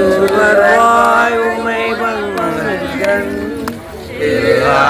செந்தூர்வாய் உமை பங்கன் திருவாலவாயான்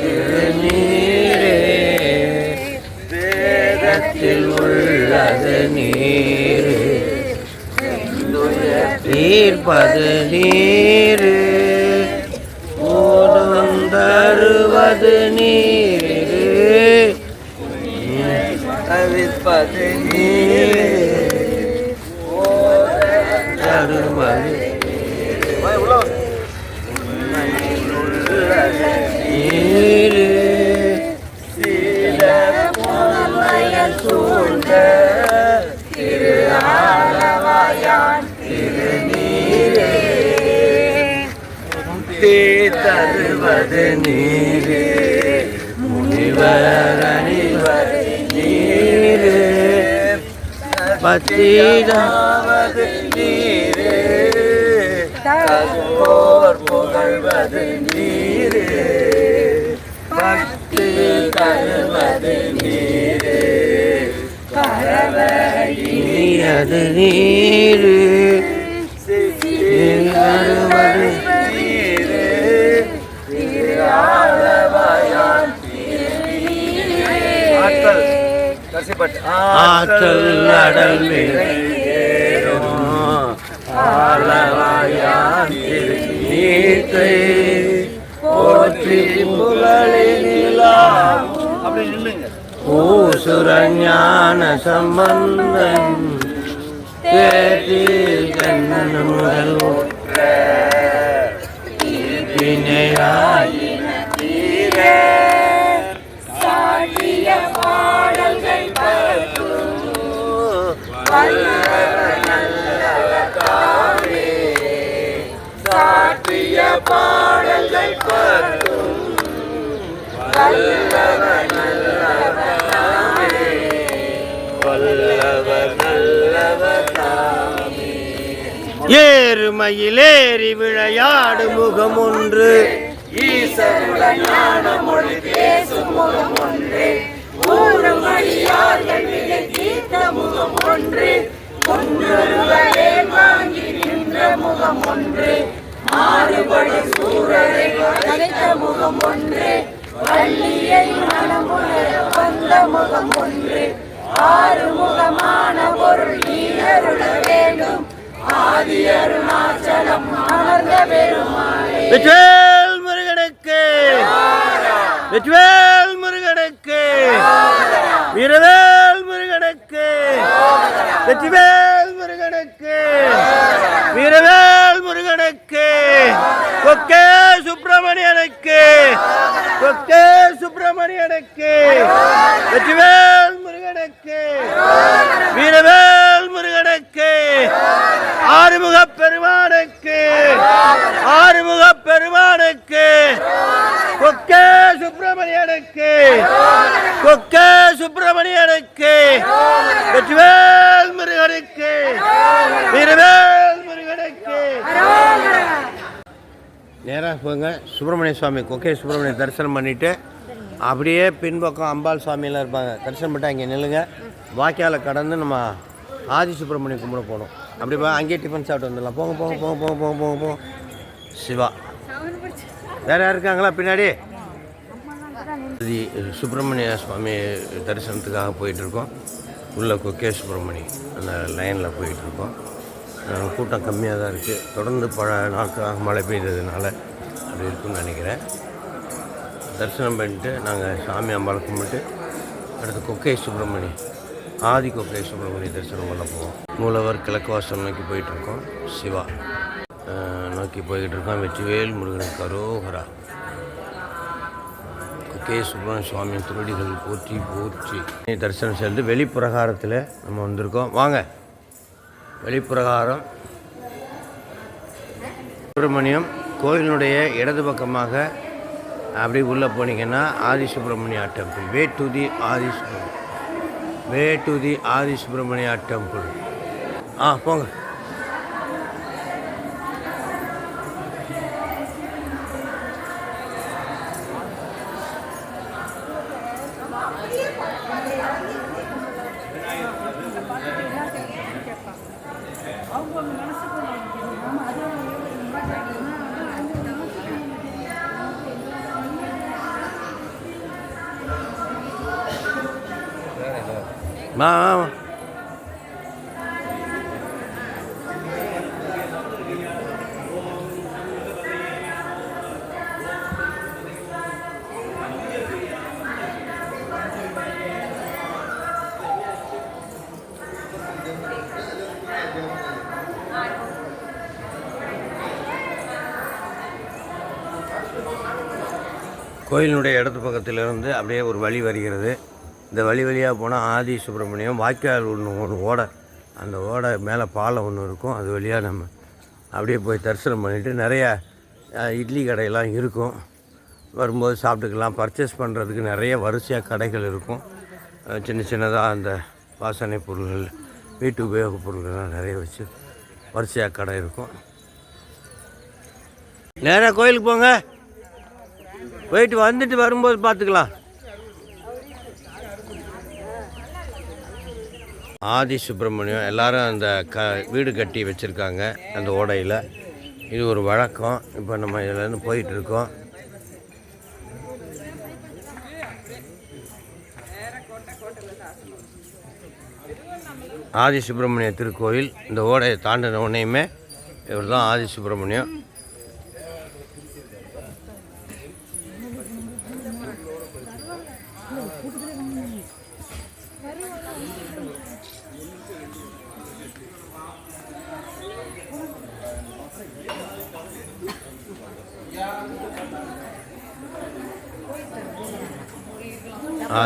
திருநீரே. வேதத்தில் உள்ளது நீரு. தீர்ப்பது நீரு. ஓடும் தருவது நீரு. தவிப்பது நீர். தருவது நீரே. முனிவர் அணிவர் நீரே. பத்திராவது நீரே. தகோர் புகழ்வது நீரே. பக்தி தருவது நீரே. நீரது நீரு. தருவது ஆற்றல் அடல் திருநீற்றை போற்றி புகழினிலாம் அப்படி நில்லுங்க பூசுரஞான சம்பந்தன் தேதி கண்ணன் முதல் பாடல்கள் பத்தும் வல்லவர் நல்லவர் வல்லவர் நல்லவர் தாமே ஏறுமையிலேறி விளையாடு முகம் ஒன்று ஈசருடன் ஞான மொழி பேசும் முகம் ஒன்று ஊரும் அடியார்கள் விலை தீர்த்த முகம் ஒன்று ஒன்றொருவரே வாங்கி நின்ற முகம் ஒன்று மாறுபடி சூழலை வளைத்த முகம் ஒன்று. வள்ளியை மனமுணர வந்த முகம் ஒன்று. பொருள் வேண்டும். ஆதி அருணாச்சலம் அமர்ந்த பெருமாளே. வெற்றிவேல் முருகனுக்கு. வெற்றிவேல் முருகனுக்கு. வீரவேல் முருகனுக்கு. வெற்றிவேல் முருகனுக்கு வீரவேல் முருகனுக்கு கொக்கே சுப்பிரமணியனுக்கு கொக்கே சுப்பிரமணியனுக்கு வெற்றிவேல் முருகனுக்கு வீரவேல் முருகனுக்கு ஆறுமுக பெருமானுக்கு ஆறுமுக பெருமானுக்கு கொக்கே சுப்பிரமணியனுக்கு கொக்கே சுப்பிரமணியனுக்கு வெற்றிவேல் முருகனுக்கு வீரவேல் முருகனுக்கு நேராக போங்க சுப்பிரமணிய சுவாமி கொக்கே சுப்பிரமணிய தரிசனம் பண்ணிவிட்டு அப்படியே பின்பக்கம் அம்பாள் சுவாமியெல்லாம் இருப்பாங்க. தரிசனம் பண்ணிட்டு அங்கே நில்லுங்க. வாய்க்காலை கடந்து நம்ம ஆதி சுப்பிரமணியம் கும்பிட போகணும் அப்படி போ அங்கேயே டிஃபன் சாப்பிட்டு வந்துடலாம். போங்க போங்க போங்க போங்க போங்க போங்க போங்க. சிவா. வேறு யார் இருக்காங்களா பின்னாடி? இது சுப்பிரமணிய சுவாமி தரிசனத்துக்காக போயிட்டுருக்கோம். உள்ளே கொக்கே சுப்பிரமணி அந்த லைனில் போயிட்டுருக்கோம். கூட்டம் கம்மியாக தான் இருக்குது தொடர்ந்து பல நாட்களாக மழை பெய்ததுனால அப்படி இருக்குன்னு நினைக்கிறேன். தரிசனம் பண்ணிட்டு நாங்கள் சாமி அம்பாளை கும்பிட்டு அடுத்து கொக்கை சுப்பிரமணி ஆதி கொக்கை சுப்பிரமணி தரிசனம் பண்ண போவோம். மூலவர் கிழக்கு வாசல் நோக்கி போயிட்டுருக்கோம் சிவா. நோக்கி போய்கிட்டு இருக்கோம் வெற்றிவேல் முருகன் கரோகரா. கொக்கை கொக்கே சுப்பிரமணிய சுவாமி திருவடிகள் போற்றி போற்றி. தரிசனம் செய்து வெளிப்பிரகாரத்தில் நம்ம வந்திருக்கோம். வாங்க. வெளிப்பிரகாரம். சுப்பிரமணியம் கோயிலினுடைய இடது பக்கமாக அப்படி உள்ளே போனீங்கன்னா Adi Subramanya temple. Way to the Adi way to the Adi Subramanya temple. ஆ போங்க. வா வா கோயிலினுடைய இடது பக்கத்திலிருந்து அப்படியே ஒரு வழி வருகிறது. இந்த வழி வழியாக போனால் ஆதி சுப்பிரமணியம் வாய்க்கால் ஒன்று ஒன்று ஓடை. அந்த ஓடை மேலே பாலம் ஒன்று இருக்கும். அது வழியாக நம்ம அப்படியே போய் தரிசனம் பண்ணிவிட்டு நிறைய இட்லி கடையெல்லாம் இருக்கும். வரும்போது சாப்பிட்டுக்கலாம். பர்ச்சேஸ் பண்ணுறதுக்கு நிறைய வரிசையாக கடைகள் இருக்கும். சின்ன சின்னதாக அந்த வாசனை பொருள்கள் வீட்டு உபயோகப் பொருள்கள்லாம் நிறைய வச்சு வரிசையாக கடை இருக்கும். நேராக கோயிலுக்கு போங்க. போயிட்டு வந்துட்டு வரும்போது பார்த்துக்கலாம். ஆதி சுப்பிரமணியம் எல்லாரும் அந்த க வீடு கட்டி வச்சுருக்காங்க அந்த ஓடையில். இது ஒரு வழக்கம். இப்போ நம்ம இதுலேருந்து போயிட்டுருக்கோம். ஆதி சுப்பிரமணிய திருக்கோயில் இந்த ஓடையை தாண்டின உடனேயுமே இவர் தான் ஆதி சுப்பிரமணியம்.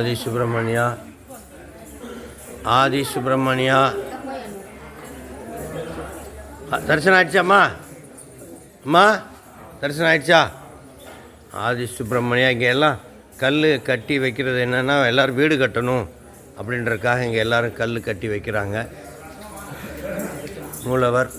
ஆதி சுப்பிரமணியா. ஆதி சுப்பிரமணியா. தரிசனம் ஆயிடுச்சாம்மா அம்மா? தரிசனம் ஆயிடுச்சா? ஆதி சுப்பிரமணியா இங்கே எல்லாம் கல் கட்டி வைக்கிறது என்னென்னா எல்லோரும் வீடு கட்டணும் அப்படின்றதுக்காக இங்கே எல்லோரும் கல் கட்டி வைக்கிறாங்க. மூலவர்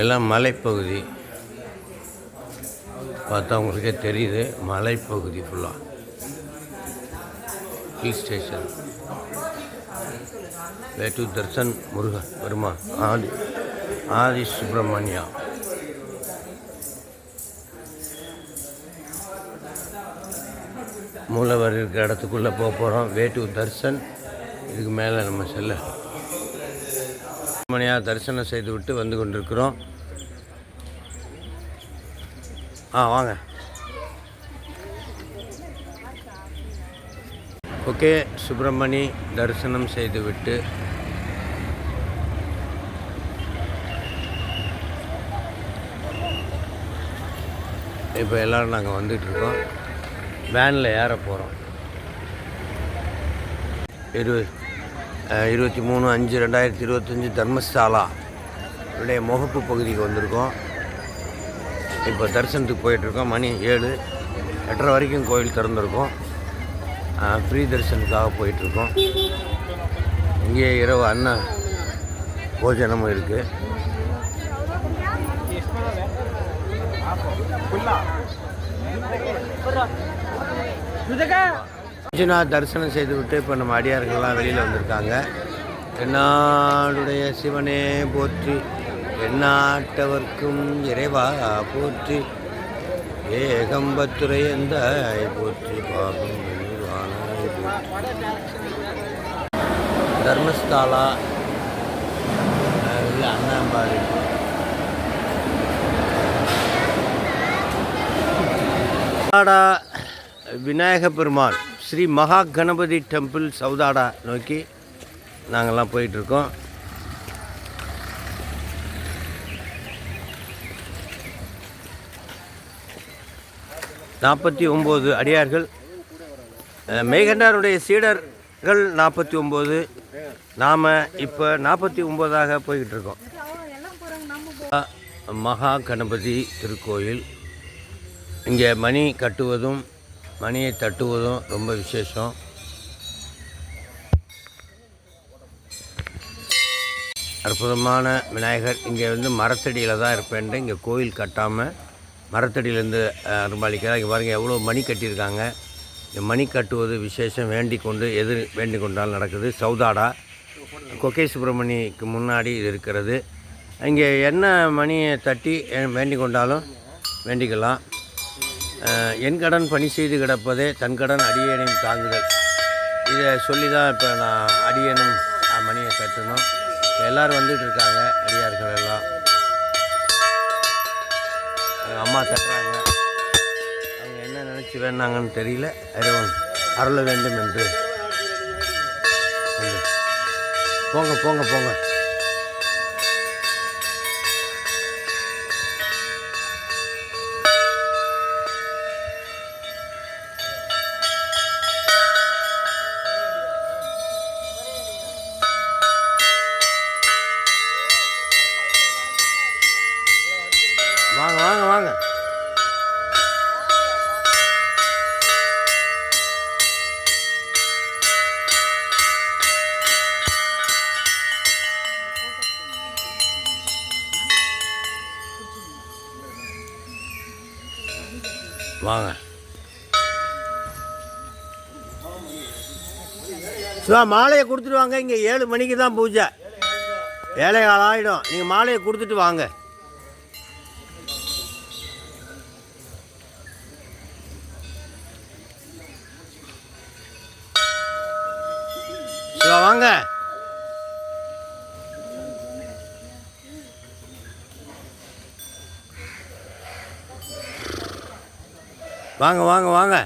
எல்லாம் மலைப்பகுதி. பார்த்தா உங்களுக்கே தெரியுது மலைப்பகுதி ஃபுல்லாக hill station way to darshan Murugan வருமா? ஆதி ஆதி சுப்பிரமணியா. மூலவர் இருக்கிற இடத்துக்குள்ளே போக போகிறோம் வே டு தர்சன் இதுக்கு மேலே நம்ம செல்ல மணியாக தரிசனம் செய்து விட்டு வந்து கொண்டிருக்கிறோம். ஆ வாங்க. ஓகே சுப்பிரமணி தரிசனம் செய்துவிட்டு இப்போ எல்லோரும் நாங்கள் வந்துட்டுருக்கோம். வேனில் ஏற போகிறோம் இருபது. இருபத்தி மூணு அஞ்சு ரெண்டாயிரத்தி இருபத்தஞ்சி தர்மஸ்தாலா உடைய முகப்பு பகுதிக்கு வந்திருக்கோம். இப்போ தரிசனத்துக்கு போயிட்டுருக்கோம். மணி ஏழு. எட்டரை வரைக்கும் கோயில் திறந்துருக்கோம். ஃப்ரீ தரிசனத்துக்காக போயிட்டுருக்கோம். இங்கே இரவு அன்ன போஜனமும் இருக்குது அர்ஜுனா தரிசனம் செய்துவிட்டு இப்போ நம்ம அடியார்கள்லாம் வெளியில் வந்திருக்காங்க. என்னாடுடைய சிவனே போற்றி எந்நாட்டவர்க்கும் இறைவா போற்றி ஏகம்பத்துரை எந்த போற்றி பாகம் போற்றி. தர்மஸ்தாலா அண்ணாம்பாடி. விநாயக பெருமாள். ஸ்ரீ மகா கணபதி டெம்பிள் சவுதாடா நோக்கி நாங்கள்லாம் போயிட்டுருக்கோம். நாற்பத்தி ஒம்பது அடியார்கள் மேகண்டாருடைய சீடர்கள் நாற்பத்தி ஒம்பது நாம் இப்போ நாற்பத்தி ஒம்போதாக போய்கிட்டு இருக்கோம் மகா கணபதி திருக்கோயில். இங்கே மணி கட்டுவதும் மணியை தட்டுவதும் ரொம்ப விசேஷம். அற்புதமான விநாயகர் இங்கே வந்து மரத்தடியில் தான் இருப்பேன்ட்டு இங்கே கோயில் கட்டாமல் மரத்தடியிலேருந்து அரும்பாளிக்கிறார் இங்கே பாருங்கள் எவ்வளோ மணி கட்டியிருக்காங்க. இந்த மணி கட்டுவது விசேஷம் வேண்டி கொண்டு எது வேண்டி கொண்டாலும் நடக்குது. சௌதாடா கொக்கை சுப்பிரமணிக்கு முன்னாடி இது இருக்கிறது. இங்கே என்ன மணியை தட்டி வேண்டி கொண்டாலும் வேண்டிக்கலாம். என் கடன் பணி செய்து கிடப்பதே தன் கடன் அடியேனையும் தாங்குதல். இதை சொல்லி தான் இப்போ நான் அடியனும் மணியை கட்டணும். எல்லோரும் வந்துட்டு இருக்காங்க அடியார்கள் எல்லாம். அம்மா தட்டுறாங்க அவங்க என்ன நினச்சி வேணாங்கன்னு தெரியல. இறைவன் அருள வேண்டும் என்று போங்க போங்க போங்க. வாங்க வாங்க. வாங்க. சுதா மாலையை கொடுத்துட்டு வாங்க. இங்கே ஏழு மணிக்கு தான் பூஜை. ஏழை காலம் ஆகிடும் நீங்கள் மாலையை கொடுத்துட்டு வாங்க. வாங்க. வாங்க வாங்க வாங்க.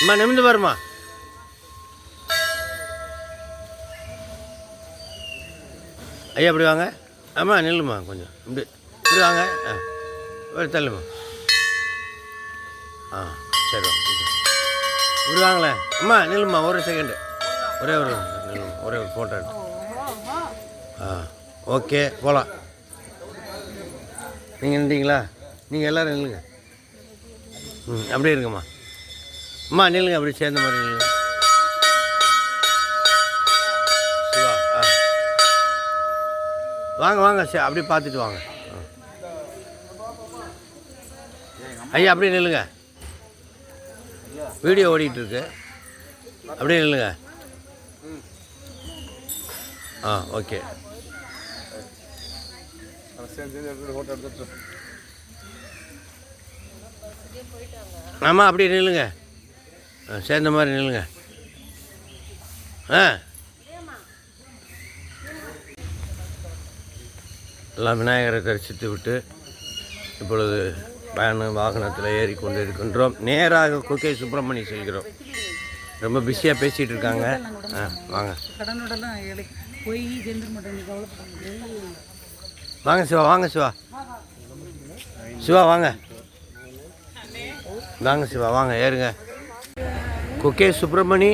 அம்மா நிமிந்து பாருமா ஐயா அப்படி வாங்க. அம்மா நில்லுமா கொஞ்சம். இப்படி இப்படி வாங்க. ஆ தள்ளுமா ஆ சரி வாங்க. விடுவாங்களே வாங்களேன் அம்மா நில்லுமா ஒரு செகண்டு ஒரே ஒரு நில்லுமா ஒரே ஒரு ஃபோட்டோ எடுத்து. ஆ ஓகே போகலாம் நீங்கள் நின்றீங்களா? நீங்கள் எல்லோரும் நில்லுங்க. ம் அப்படியே இருங்கம்மா. அம்மா நில்லுங்க அப்படி சேர்ந்த மாதிரி நில்லுங்க. சிவா ஆ. வாங்க வாங்க சரி அப்படியே பார்த்துட்டு வாங்க. ஐயா அப்படியே நில்லுங்க. வீடியோ ஓடிட்டு அப்படியே நில்லுங்க. ஆ ஓகே. ஆமாம் அப்படியே நில்லுங்க. ஆ சேர்ந்த மாதிரி நில்லுங்க. ஆ. எல்லாம் விநாயகரை தரிசித்து விட்டு இப்பொழுது பயணம் வாகனத்தில் ஏறி கொண்டு இருக்கின்றோம் நேராக குகே சுப்பிரமணி செல்கிறோம். ரொம்ப பிஸியாக பேசிகிட்டு இருக்காங்க ஆ வாங்க. வாங்க சிவா வாங்க சிவா. சிவா வாங்க. வாங்க சிவா வாங்க ஏறுங்க. குகே சுப்பிரமணி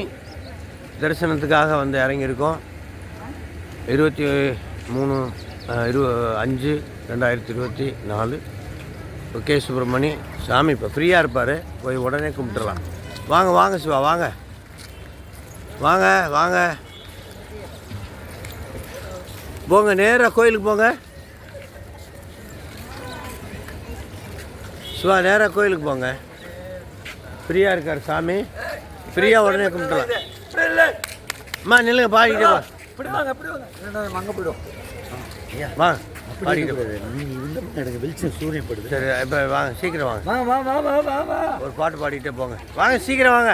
தரிசனத்துக்காக வந்து இறங்கியிருக்கோம். இருபத்தி மூணு இரு அஞ்சு ரெண்டாயிரத்தி இருபத்தி நாலு. குக்கே சுப்பிரமணி. சாமி இப்போ ஃப்ரீயாக இருப்பார். போய் உடனே கும்பிட்டுறலாம். வாங்க வாங்க சிவா வாங்க. வாங்க வாங்க. போங்க நேராக கோயிலுக்கு போங்க. சிவா நேராக கோயிலுக்கு போங்க. ஃப்ரீயாக இருக்கார் சாமி. ஃப்ரீயாக உடனே கும்பிட்டுலாம் அம்மா நில்லுங்க பாடிக்கிட்டே வா வாங்க பாடிக்கிட்டே எனக்கு வெளிச்சம் சூரியன் படுது சரி இப்போ வாங்க சீக்கிரம் வாங்க. வா வா வா வா வா வா. ஒரு பாட்டு பாடிக்கிட்டே போங்க. வாங்க சீக்கிரம் வாங்க.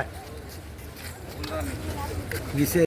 விசே